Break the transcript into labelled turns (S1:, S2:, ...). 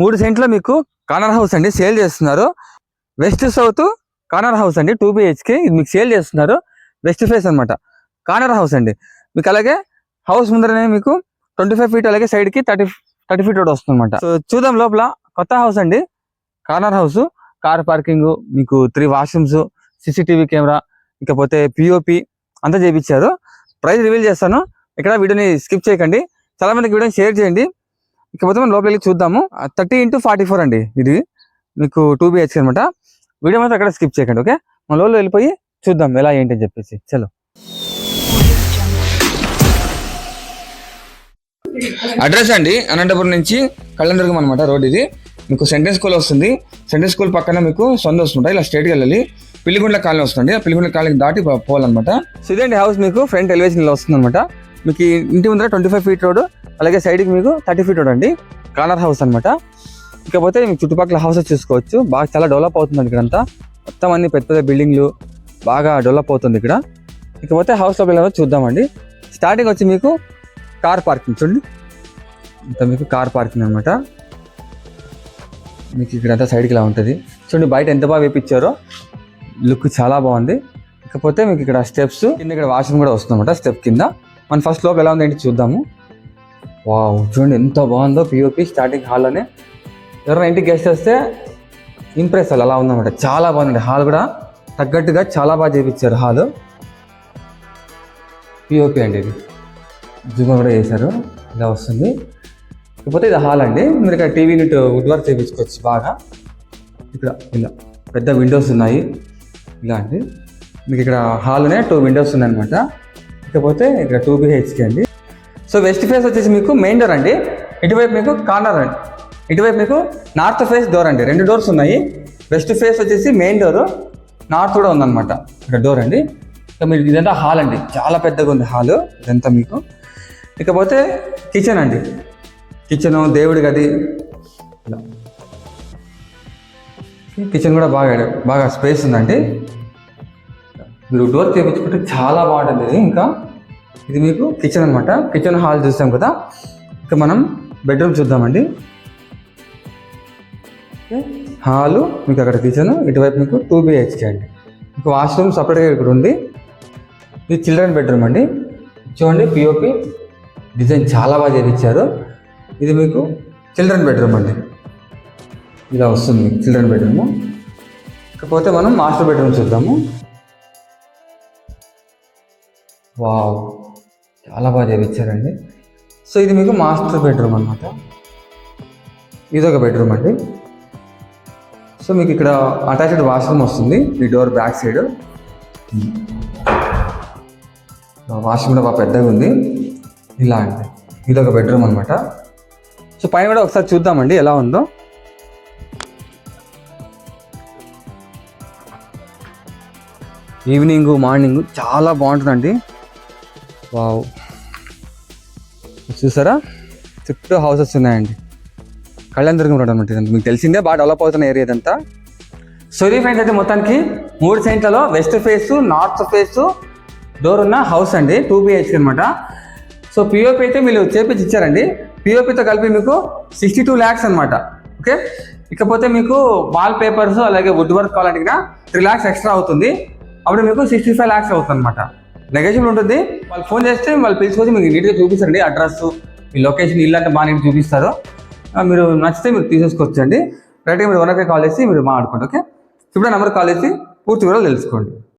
S1: మూడు సెంట్లో మీకు కార్నర్ హౌస్ అండి సేల్ చేస్తున్నారు. వెస్ట్ సౌత్ కార్నర్ హౌస్ అండి టూ బిహెచ్కే. ఇది మీకు సేల్ చేస్తున్నారు. వెస్ట్ ఫేస్ అన్నమాట. కార్నర్ హౌస్ అండి. మీకు అలాగే హౌస్ ముందరనే మీకు ట్వంటీ ఫైవ్ ఫీట్ అలాగే సైడ్కి థర్టీ థర్టీ ఫీట్ కూడా వస్తుంది అనమాట సో చూద్దాం లోపల కొత్త హౌస్ అండి. కార్నర్ హౌస్ కార్ పార్కింగ్ మీకు త్రీ వాష్రూమ్స్ సీసీటీవీ కెమెరా ఇకపోతే పిఓపి అంతా చేయించారు ప్రైస్ రివీల్ చేస్తాను. ఇక్కడ వీడియోని స్కిప్ చేయకండి. చాలా మందికి వీడియోని షేర్ చేయండి. ఇకపోతే మనం లోపలికి చూద్దాము. థర్టీ ఇంటూ ఫార్టీ ఫోర్ అండి ఇది. మీకు టూ బిహెచ్కే అనమాట వీడియో మాత్రం అక్కడ స్కిప్ చేయకండి ఓకే? మన లోపల వెళ్ళిపోయి చూద్దాం ఎలా ఏంటి అని చెప్పేసి. చలో. అడ్రస్ అండి అనంతపురం నుంచి కళ్యాణదుర్గం అనమాట రోడ్ ఇది. మీకు సెంటెన్స్ స్కూల్ వస్తుంది. సెంటెన్స్ స్కూల్ పక్కన మీకు సొంత వస్తుంటాయి ఇలా స్ట్రేట్కి వెళ్ళాలి. పిల్లిగుండ్ల కాలనీ వస్తుంది ఆ పిల్లిగుండ్ల కాలనీ దాటి పోవాలన్నమాట. సో ఇదేంటి హౌస్ మీకు? ఫ్రంట్ ఎలివేషన్లో వస్తుంది అనమాట మీకు ఇంటి ముందర ట్వంటీ ఫైవ్ ఫీట్ రోడ్ అలాగే సైడ్కి మీకు థర్టీ ఫీట్ ఉండండి కార్నర్ హౌస్ అనమాట ఇకపోతే మీకు చుట్టుపక్కల హౌసెస్ చూసుకోవచ్చు. బాగా చాలా డెవలప్ అవుతుంది ఇక్కడంతా. మొత్తం అన్ని పెద్ద పెద్ద బిల్డింగ్లు బాగా డెవలప్ అవుతుంది ఇక్కడ. ఇకపోతే హౌస్ లోపల చూద్దామండి. స్టార్టింగ్ వచ్చి మీకు కార్ పార్కింగ్ చూడండి. ఇంత మీకు కార్ పార్కింగ్ అనమాట మీకు ఇక్కడంతా సైడ్కి ఇలా ఉంటుంది. చూడండి బయట ఎంత బాగా వేపించారో. లుక్ చాలా బాగుంది. ఇకపోతే మీకు ఇక్కడ స్టెప్స్ కింద ఇక్కడ వాష్రూమ్ కూడా వస్తుంది అనమాట స్టెప్ కింద. మన ఫస్ట్ లోపల ఎలా ఉంది ఏంటి చూద్దాము. వావ్ చూడండి ఎంత బాగుందో పిఓపి స్టార్టింగ్ హాల్లోనే ఎవరైనా ఇంటికి గెస్ట్ వస్తే ఇంప్రెస్ అలా అలా ఉందన్నమాట. చాలా బాగుంది హాల్ కూడా. తగ్గట్టుగా చాలా బాగా చేపించారు హాల్ పిఓపి అండి ఇది. జూమ్ కూడా చేశారు. ఇలా వస్తుంది. ఇకపోతే ఇది హాల్ అండి. మీరు ఇక్కడ టీవీ యూనిట్ వుడ్ వర్క్ చేయించుకోవచ్చు బాగా. ఇక్కడ ఇలా పెద్ద విండోస్ ఉన్నాయి. ఇలా అండి. మీకు ఇక్కడ హాల్లోనే టూ విండోస్ ఉన్నాయన్నమాట. ఇకపోతే ఇక్కడ టూ బిహెచ్కే అండి. సో వెస్ట్ ఫేస్ వచ్చేసి మీకు మెయిన్ డోర్ అండి. ఇటువైపు మీకు కార్నర్ అండి. ఇటువైపు మీకు నార్త్ ఫేస్ డోర్ అండి. రెండు డోర్స్ ఉన్నాయి. వెస్ట్ ఫేస్ వచ్చేసి మెయిన్ డోర్ నార్త్ కూడా ఉందన్నమాట. ఇక్కడ డోర్ అండి. సో మీరు ఇదంతా హాల్ అండి. చాలా పెద్దగా ఉంది హాల్ ఇదంతా మీకు. ఇకపోతే కిచెన్ అండి. కిచెన్ దేవుడి గది. కిచెన్ కూడా బాగా బాగా స్పేస్ ఉందండి. మీరు డోర్ చేయించుకుంటే చాలా బాగుంటుంది. ఇంకా ఇది మీకు కిచెన్ అనమాట కిచెన్ హాల్ చూసాం కదా. ఇక మనం బెడ్రూమ్ చూద్దామండి. హాలు మీకు అక్కడ కిచెన్ ఇటువైపు మీకు టూ బిహెచ్కే అండి. మీకు వాష్రూమ్ సపరేట్గా ఇక్కడ ఉంది. ఇది చిల్డ్రన్ బెడ్రూమ్ అండి. చూడండి పిఓపి డిజైన్ చాలా బాగా చేయించారు ఇది మీకు చిల్డ్రన్ బెడ్రూమ్ అండి. ఇలా వస్తుంది చిల్డ్రన్ బెడ్రూమ్ ఇకపోతే మనం మాస్టర్ బెడ్రూమ్ చూద్దాము. వావ్ చాలా బాగా చేయించారండి సో ఇది మీకు మాస్టర్ బెడ్రూమ్ అనమాట ఇది ఒక బెడ్రూమ్ అండి. సో మీకు ఇక్కడ అటాచ్డ్ వాష్రూమ్ వస్తుంది. ఈ డోర్ బ్యాక్ సైడ్. వాష్రూమ్ కూడా బాగా పెద్దగా ఉంది. ఇలా అండి. ఇది ఒక బెడ్రూమ్ అనమాట సో పైన కూడా ఒకసారి చూద్దామండి ఎలా ఉందో. ఈవినింగ్ మార్నింగ్ చాలా బాగుంటుందండి. వావ్. చూసారా? చుట్టూ హౌసెస్ ఉన్నాయండి. కళ్యాణదుర్గం రోడ్ అనమాట ఇదంతా. మీకు తెలిసిందే బాగా డెవలప్ అవుతున్న ఏరియా ఇదంతా. సో ఫ్రెండ్స్ అయితే మొత్తానికి మూడు సెంట్లలో west face north face door ఉన్న హౌస్ అండి. టూ బిహెచ్కే అనమాట సో పిఓపి అయితే మీరు చేపించి ఇచ్చారండి. పిఓపితో కలిపి మీకు సిక్స్టీ టూ ల్యాక్స్ అనమాట ఓకే ఇకపోతే మీకు వాల్ పేపర్స్ అలాగే వుడ్ వర్క్ కావాలంటే త్రీ ల్యాక్స్ ఎక్స్ట్రా అవుతుంది. అప్పుడు మీకు సిక్స్టీ ఫైవ్ ల్యాక్స్ అవుతుంది అనమాట నెగేషన్ ఉంటుంది. వాళ్ళు ఫోన్ చేస్తే వాళ్ళు పిలుచుకొచ్చి మీకు నీట్గా చూపిస్తారండి అడ్రస్ మీ లొకేషన్ ఇల్లు అంటే బాగా నీట్ చూపిస్తారు. మీరు నచ్చితే మీరు తీసేసుకొచ్చండి. డైరెక్ట్గా మీరు ఓనర్కి కాల్ చేసి మీరు మాట్లాడుకోండి ఓకే ఇప్పుడు నెంబర్ కాల్ చేసి పూర్తి వివరాలు తెలుసుకోండి.